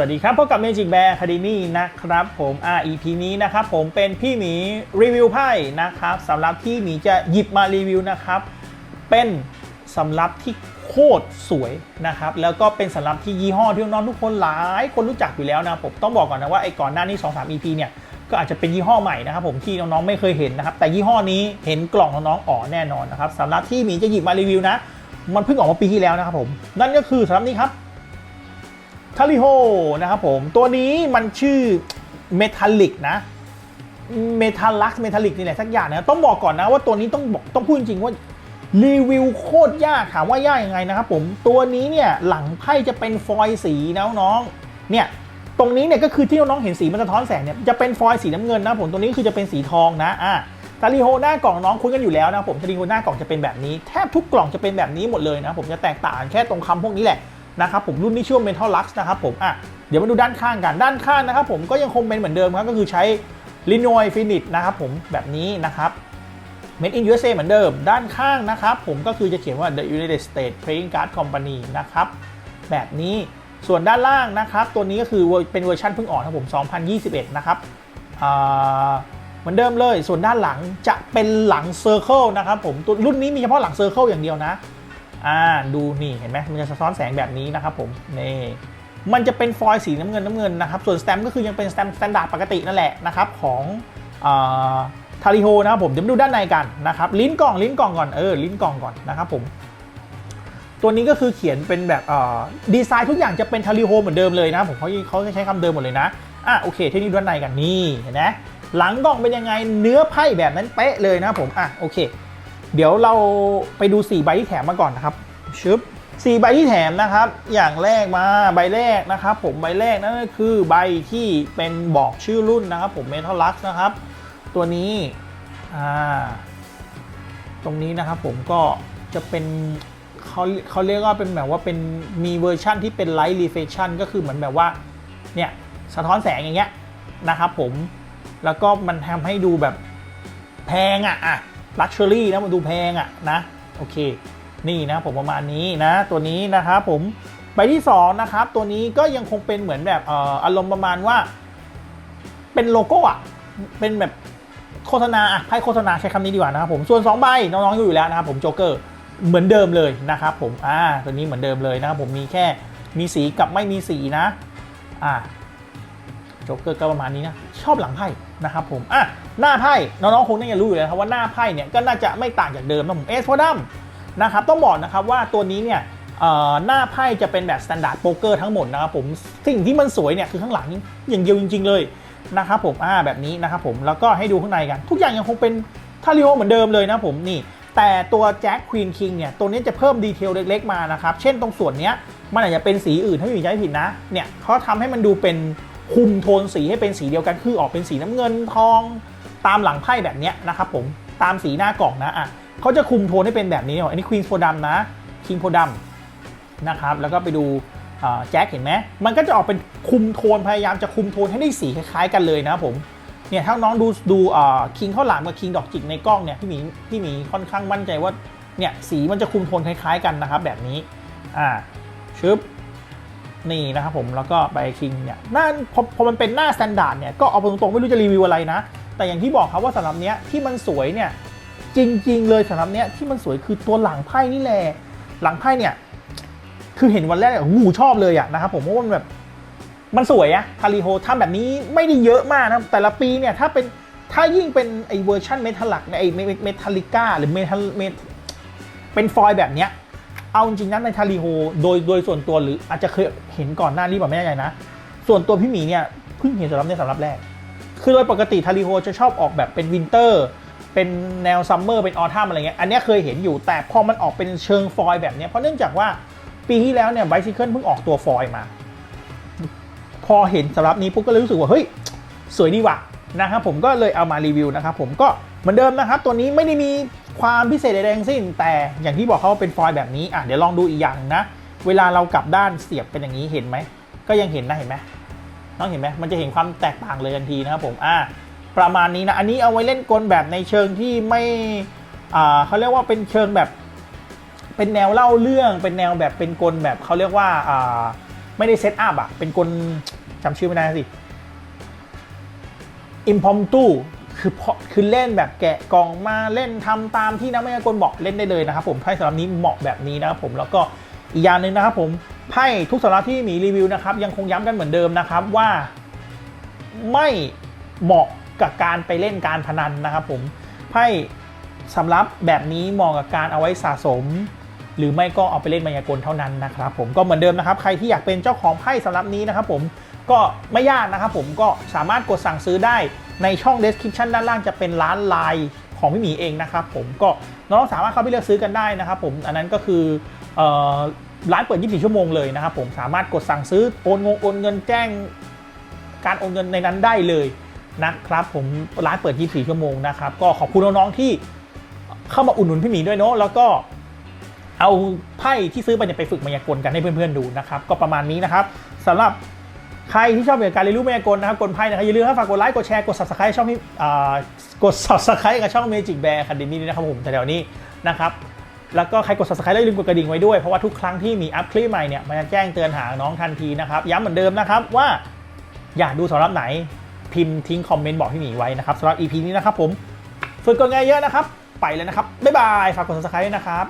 วัสดีครับพบกับ Magic Bear Academy นะครับผมอ่า EP นี้นะครับผมเป็นพี่หมีรีวิวไพ่นะครับสำหรับที่หมีจะหยิบมารีวิวนะครับ เป็นสำรับที่โคตรสวยนะครับ แล้วก็เป็นสำรับที่ยี่ห้อที่น้องทุกคนหลายคนรู้จักอยู่แล้วนะผมต้องบอกก่อนนะว่าไอ้ก่อนหน้านี้ 2-3 EP เนี่ยก็อาจจะเป็นยี่ห้อใหม่นะครับผมที่น้องๆไม่เคยเห็นนะครับ แต่ยี่ห้อนี้เห็นกล่องน้องๆอ๋อแน่นอนนะครับสำหรับที่หมีจะหยิบมารีวิวนะ มันเพิ่งออกมาปีที่แล้วนะครับผมนั่นก็คือสำหรับนี้ครับ ทาริโฮนะครับผม ตัวนี้มันชื่อเมทัลลิกนะเมทัลลักเมทัลลิกนี่แหละสักอย่างนะต้องบอกก่อนนะว่าตัวนี้ต้องบอกต้องพูดจริงๆว่ารีวิวโคตรยากถามว่ายากยังไงนะครับผมตัวนี้เนี่ยหลังไพ่จะเป็นฟอยล์สีนะน้องๆเนี่ยตรงนี้เนี่ยก็คือที่น้องๆเห็นสีมันสะท้อนแสงเนี่ยจะเป็นฟอยล์สีน้ำเงินนะผมตัวนี้คือจะเป็นสีทองนะอะทาริโฮหน้ากล่องน้องคุ้นกันอยู่แล้วนะผมทาริโฮหน้ากล่องจะเป็นแบบนี้แทบทุกกล่องจะเป็นแบบนี้หมดเลยนะผมจะแตกต่างแค่ตรงคำพวกนี้แหละ นะครับผมรุ่นนี้ชื่อว่า Metal Lux นะครับผมอะเดี๋ยวมาดูด้านข้างกันด้านข้างนะครับผมก็ยังคงเป็นเหมือนเดิมครับก็คือใช้ Linoy Finish นะครับผมแบบนี้นะครับ Made in USA เหมือนเดิม ด้านข้างนะครับผมก็คือจะเขียนว่า The United States Playing Card Company นะครับแบบนี้ส่วนด้านล่างนะครับ ตัวนี้ก็คือเป็นเวอร์ชันเพิ่งออกนะครับผม 2021 นะครับเหมือนเดิมเลย ส่วนด้านหลังจะเป็นหลังเซอร์เคิลนะครับผมตัวรุ่นนี้มีเฉพาะหลังเซอร์เคิลอย่างเดียวนะ อ่าดูนี่เห็นไหมมันจะสะท้อนแสงแบบนี้นะครับผมนี่มันจะเป็นฟอยล์สีน้ำเงินน้ำเงินนะครับ ส่วนสแตมป์ก็คือยังเป็นสแตมป์สแตนดาร์ดปกตินั่นแหละนะครับของทาริโฮนะครับผมเดี๋ยวมาดูด้านในกันนะครับลิ้นกล่องลิ้นกล่องก่อนเออลิ้นกล่องก่อนนะครับผมตัวนี้ก็คือเขียนเป็นแบบดีไซน์ทุกอย่างจะเป็นทาริโฮเหมือนเดิมเลยนะผมเขาเขาใช้คำเดิมหมดเลยนะอะโอเคที่นี่ด้านในกันนี่เห็นไหมหลังกล่องเป็นยังไงเนื้อไพ่แบบนั้นเป๊ะเลยนะผมอะโอเค เดี๋ยวเราไปดู 4 ใบที่แถมมาก่อนนะครับชึบ4ใบที่แถมนะครับ อย่างแรกมาใบแรกนะครับ ผมใบแรกนั่นก็คือใบที่เป็นบอกชื่อรุ่นนะครับ ผม Metal Lux นะครับ ตัวนี้อ่าตรงนี้นะครับผมก็จะเป็นเขาเขาเรียกว่าเป็นแบบว่าเป็นมีเวอร์ชั่นที่เป็น Light Reflection ก็คือเหมือนแบบว่าเนี่ยสะท้อนแสงอย่างเงี้ยนะครับผมแล้วก็มันทำให้ดูแบบแพงอะอะ ลักชัวรี่นะมันดูแพงอะ่ะนะโอเค นี่นะผมประมาณนี้นะ ตัวนี้นะครับผมใบที่2นะครับตัวนี้ก็ยังคงเป็นเหมือนแบบอออารมณ์ประมาณว่า เป็นโลโก้อะเป็นแบบโฆษณาอะไพ่โฆษณาใช้คำนี้ดีกว่านะครับผมส่วน2ใบน้องๆอยู่แล้วนะครับผมโจ๊กเกอร์เหมือนเดิมเลยนะครับผมอ่าตัวนี้เหมือนเดิมเลยนะครับผมมีแค่มีสีกับไม่มีสีนะอ่าโจ๊กเกอร์ก็ประมาณนี้นะชอบหลังไพ่ นะครับผมอะหน้าไพ่น้องๆคงน่าจะรู้อยู่แล้วครับว่าหน้าไพ่เนี่ยก็น่าจะไม่ต่างจากเดิมนะผมเอสโพดัมนะครับต้องบอกนะครับว่าตัวนี้เนี่ยหน้าไพ่จะเป็นแบบสแตนดาร์ดโป๊กเกอร์ทั้งหมดนะครับผมสิ่งที่มันสวยเนี่ยคือข้างหลังอย่างเดียวจริง ๆ เลยนะครับผมอ่าแบบนี้นะครับผมแล้วก็ให้ดูข้างในกัน ทุกอย่างยังคงเป็นทาริโอเหมือนเดิมเลยนะผมนี่แต่ตัวแจ็คควีนคิงเนี่ยตัวนี้จะเพิ่มดีเทลเล็ก ๆ มานะครับ เช่นตรงส่วนเนี้ยมันอาจจะเป็นสีอื่นถ้าไม่มีใจผิดนะเนี่ยเขาทำให้มันดูเป็น คุมโทนสีให้เป็นสีเดียวกันคือออกเป็นสีน้ำเงินทอง ตามหลังไพ่แบบนี้นะครับผมตามสีหน้ากล่องนะอะเขาจะคุมโทนให้เป็นแบบนี้อันนี้ควีนโพดัมนะคิงโพดัมนะครับแล้วก็ไปดูแจ็คเห็นไหมมันก็จะออกเป็นคุมโทนพยายามจะคุมโทนให้ได้สีคล้ายๆกันเลยนะผมเนี่ยถ้าน้องดูดูคิงข้าวหลามกับคิงดอกจิกในกล้องเนี่ยพี่หมีพี่หมีค่อนข้างมั่นใจว่าเนี่ยสีมันจะคุมโทนคล้ายๆกันนะครับแบบนี้อ่าชึบ นี่นะครับผมแล้วก็ใบคิงเนี่ยหน้าพอพอมันเป็นหน้าสแตนดาร์ดเนี่ยก็เอาตรงๆไม่รู้จะรีวิวอะไรนะ แต่อย่างที่บอกครับว่าสำหรับเนี้ยที่มันสวยเนี่ยจริง ๆ เลยสำหรับเนี้ยที่มันสวยคือตัวหลังไพ่นี่แหละหลังไพ่เนี่ยคือเห็นวันแรกโอ้โหชอบเลยอะนะครับผมเพราะว่ามันแบบมันสวยอะคาริโฮทำแบบนี้ไม่ได้เยอะมากนะแต่ละปีเนี่ยถ้าเป็นถ้ายิ่งเป็นไอเวอร์ชันเมทัลลักไอเมทัลลิก้าหรือเมทัลเมเป็นฟอยล์แบบเนี้ย เอาจริงๆนะในทาริโฮโดยโดยส่วนตัวหรืออาจจะเคยเห็นก่อนหน้านี้แบบไม่แน่ใจนะ ส่วนตัวพี่หมีเนี่ยเพิ่งเห็นสำหรับในสำหรับแรก คือโดยปกติทาริโฮจะชอบออกแบบเป็นวินเตอร์เป็นแนวซัมเมอร์เป็นออทัมอะไรเงี้ยอันนี้เคยเห็นอยู่แต่พอมันออกเป็นเชิงฟอยล์แบบเนี้ยเพราะเนื่องจากว่าปีที่แล้วเนี่ยไบซิเคิลเพิ่งออกตัวฟอยล์มา พอเห็นสำหรับนี้ปุ๊บก็เลยรู้สึกว่าเฮ้ยสวยดีว่ะนะครับผมก็เลยเอามารีวิวนะครับผมก็เหมือนเดิมนะครับ ตัวนี้ไม่ได้มี ความพิเศษใดๆทั้งสิ้น แต่อย่างที่บอกเขาว่าเป็นฟอยล์แบบนี้อะเดี๋ยวลองดูอีกอย่างนะ เวลาเรากลับด้านเสียบเป็นอย่างนี้เห็นไหม ก็ยังเห็นนะเห็นไหมน้องเห็นไหมมันจะเห็นความแตกต่างเลยทันทีนะครับผมอะประมาณนี้นะอันนี้เอาไว้เล่นกลแบบในเชิงที่ไม่อ่าเขาเรียกว่าเป็นเชิงแบบ เป็นแนวเล่าเรื่อง เป็นแนวแบบเป็นกลแบบเขาเรียกว่าอ่าไม่ได้เซตอัพอะเป็นกลจำชื่อไม่ได้สิ impromptu คือเพราะคือเล่นแบบแกะกล่องมาเล่นทำตามที่นักมายากลบอกเล่นได้เลยนะครับผมไพ่สำหรับนี้เหมาะแบบนี้นะครับผมแล้วก็อีกอย่างหนึ่งนะครับผมไพ่ทุกสำหรับที่มีรีวิวนะครับยังคงย้ำกันเหมือนเดิมนะครับว่าไม่เหมาะกับการไปเล่นการพนันนะครับผมไพ่สำรับแบบนี้เหมาะกับการเอาไว้สะสม หรือไม่ก็เอาไปเล่นมายากลเท่านั้นนะครับผมก็เหมือนเดิมนะครับใครที่อยากเป็นเจ้าของไพ่สำหรับนี้นะครับผมก็ไม่ยากนะครับผมก็สามารถกดสั่งซื้อได้ในช่อง description ด้านล่างจะเป็นร้านไลน์ของพี่หมีเองนะครับผมก็น้องสามารถเข้าไปเลือกซื้อกันได้นะครับผมอันนั้นก็คือร้านเปิด 24 ชั่วโมงเลยนะครับผมสามารถกดสั่งซื้อโอนงงโอนเงินแจ้ง การโอนเงินในนั้นได้เลยนะครับผมร้านเปิด 24 ชั่วโมงนะครับก็ขอบคุณน้องๆที่เข้ามาอุดหนุนพี่หมีด้วยเนาะแล้วก็ เอาไพ่ที่ซื้อไปเนี่ยไปฝึกมายากลกันให้เพื่อนๆดูนะครับ ก็ประมาณนี้นะครับสำหรับใครที่ชอบเกี่ยวกับการเรียนรู้มายากลนะครับกลไพ่นะครับอย่าลืมนะฝากกดไลค์กดแชร์กด subscribe ช่องที่อ่ากด subscribe กับช่อง Magic Bear Academy นะครับผมแต่เดี๋ยวนี้นะครับแล้วก็ใครกด subscribe แล้วอย่าลืมกดกระดิ่งไว้ด้วยเพราะว่าทุกครั้งที่มีอัพคลิปใหม่เนี่ยมันจะแจ้งเตือนหาน้องทันทีนะครับย้ำเหมือนเดิมนะครับว่าอยากดูสำหรับไหนพิมพ์ทิ้งคอมเมนต์บอกพี่หมีไว้นะครับสำหรับ EP นี้นะครับผมฝึกกดงานเยอะนะครับ ไปแล้วนะครับบ๊ายบายฝากกด subscribe ด้วยนะครับ